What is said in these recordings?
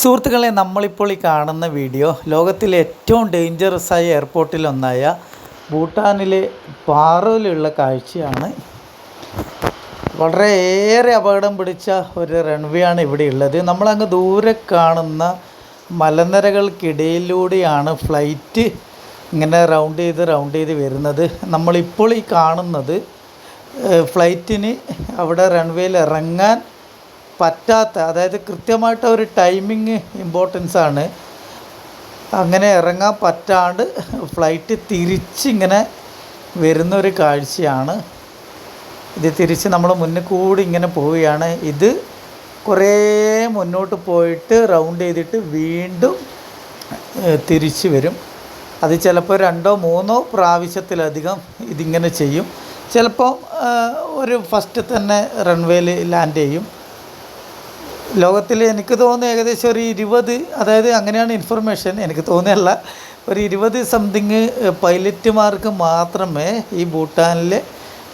സുഹൃത്തുക്കളെ നമ്മളിപ്പോൾ ഈ കാണുന്ന വീഡിയോ ലോകത്തിലെ ഏറ്റവും ഡേഞ്ചറസ് ആയ എയർപോർട്ടിലൊന്നായ ഭൂട്ടാനിലെ പാറയിലുള്ള കാഴ്ചയാണ്. വളരെയേറെ അപകടം പിടിച്ച ഒരു റൺവേ ആണ് ഇവിടെ ഉള്ളത്. നമ്മളങ്ങ് ദൂരെ കാണുന്ന മലനിരകൾക്കിടയിലൂടെയാണ് ഫ്ലൈറ്റ് ഇങ്ങനെ റൗണ്ട് ചെയ്ത് റൗണ്ട് ചെയ്ത് വരുന്നത്. നമ്മളിപ്പോൾ ഈ കാണുന്നത് ഫ്ലൈറ്റിന് അവിടെ റൺവേയിൽ ഇറങ്ങാൻ പറ്റാത്ത അതായത് കൃത്യമായിട്ട് ഒരു ടൈമിങ് ഇമ്പോർട്ടൻസ് ആണ്. അങ്ങനെ ഇറങ്ങാൻ പറ്റാണ്ട് ഫ്ലൈറ്റ് തിരിച്ചിങ്ങനെ വരുന്ന ഒരു കാഴ്ചയാണ്. ഇത് തിരിച്ച് നമ്മൾ മുന്നിൽ കൂടി ഇങ്ങനെ പോവുകയാണ്. ഇത് കുറേ മുന്നോട്ട് പോയിട്ട് റൗണ്ട് ചെയ്തിട്ട് വീണ്ടും തിരിച്ച് വരും. അത് ചിലപ്പോൾ രണ്ടോ മൂന്നോ പ്രാവശ്യത്തിലധികം ഇതിങ്ങനെ ചെയ്യും. ചിലപ്പോൾ ഒരു ഫസ്റ്റ് തന്നെ റൺവേയിൽ ലാൻഡ് ചെയ്യും. ലോകത്തിൽ എനിക്ക് തോന്നുന്നു ഏകദേശം ഒരു ഇരുപത് അതായത് അങ്ങനെയാണ് ഇൻഫർമേഷൻ എനിക്ക് തോന്നിയല്ല ഒരു ഇരുപത് സംതിങ് പൈലറ്റുമാർക്ക് മാത്രമേ ഈ ഭൂട്ടാനിലെ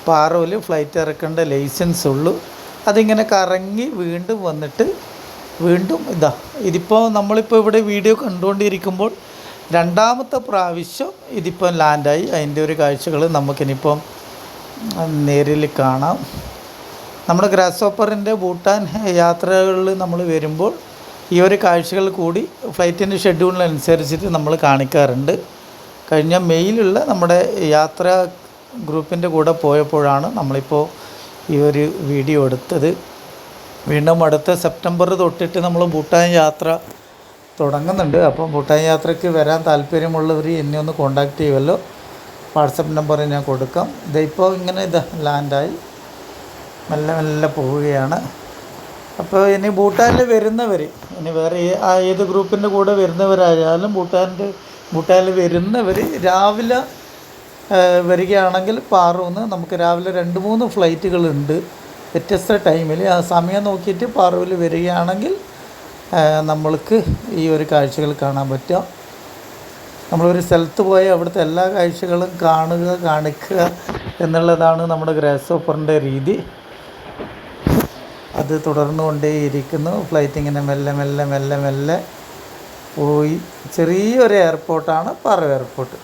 പാറോയിൽ ഫ്ലൈറ്റ് ഇറക്കേണ്ട ലൈസൻസ് ഉള്ളൂ. അതിങ്ങനെ കറങ്ങി വീണ്ടും വന്നിട്ട് വീണ്ടും ഇതാ ഇതിപ്പോൾ നമ്മളിപ്പോൾ ഇവിടെ വീഡിയോ കണ്ടുകൊണ്ടിരിക്കുമ്പോൾ രണ്ടാമത്തെ പ്രാവശ്യം ഇതിപ്പോൾ ലാൻഡായി അതിന്റെ ഒരു കാഴ്ചകൾ നമുക്കിനിപ്പം നേരിൽ കാണാം. നമ്മുടെ ഗ്രാസ് ഹോപ്പറിന്റെ ഭൂട്ടാൻ യാത്രകളിൽ നമ്മൾ വരുമ്പോൾ ഈ ഒരു കാഴ്ചകൾ കൂടി ഫ്ലൈറ്റിന്റെ ഷെഡ്യൂളിനനുസരിച്ചിട്ട് നമ്മൾ കാണിക്കാറുണ്ട്. കഴിഞ്ഞ മെയിലുള്ള നമ്മുടെ യാത്ര ഗ്രൂപ്പിന്റെ കൂടെ പോയപ്പോഴാണ് നമ്മളിപ്പോൾ ഈ ഒരു വീഡിയോ എടുത്തത്. വീണ്ടും അടുത്ത സെപ്റ്റംബർ തൊട്ടിട്ട് നമ്മൾ ഭൂട്ടാൻ യാത്ര തുടങ്ങുന്നുണ്ട്. അപ്പോൾ ഭൂട്ടാൻ യാത്രയ്ക്ക് വരാൻ താല്പര്യമുള്ളവർ എന്നെ ഒന്ന് കോണ്ടാക്ട് ചെയ്യുമല്ലോ. വാട്സപ്പ് നമ്പർ ഞാൻ കൊടുക്കാം. ഇതിപ്പോൾ ഇങ്ങനെ ഇത് ലാൻഡായി മെല്ലെ മെല്ലെ പോവുകയാണ്. അപ്പോൾ ഇനി ഭൂട്ടാനിൽ വരുന്നവർ ഇനി വേറെ ഏത് ഗ്രൂപ്പിന്റെ കൂടെ വരുന്നവരായാലും ഭൂട്ടാന്റെ ഭൂട്ടാനിൽ വരുന്നവർ രാവിലെ വരികയാണെങ്കിൽ പാറൂന്ന് നമുക്ക് രാവിലെ രണ്ട് മൂന്ന് ഫ്ലൈറ്റുകളുണ്ട്. വ്യത്യസ്ത ടൈമിൽ ആ സമയം നോക്കിയിട്ട് പാറൂവിൽ വരികയാണെങ്കിൽ നമ്മൾക്ക് ഈ ഒരു കാഴ്ചകൾ കാണാൻ പറ്റും. നമ്മളൊരു സ്ഥലത്ത് പോയി അവിടുത്തെ എല്ലാ കാഴ്ചകളും കാണുക കാണിക്കുക എന്നുള്ളതാണ് നമ്മുടെ ഗ്രാസ് ഓപ്പറിന്റെ രീതി. അത് തുടർന്നു കൊണ്ടേയിരിക്കുന്നു ഫ്ലൈറ്റ് ഇങ്ങനെ മെല്ലെ മെല്ലെ മെല്ലെ മെല്ലെ പോയി. ചെറിയൊരു എയർപോർട്ടാണ് പറവ എയർപോർട്ട്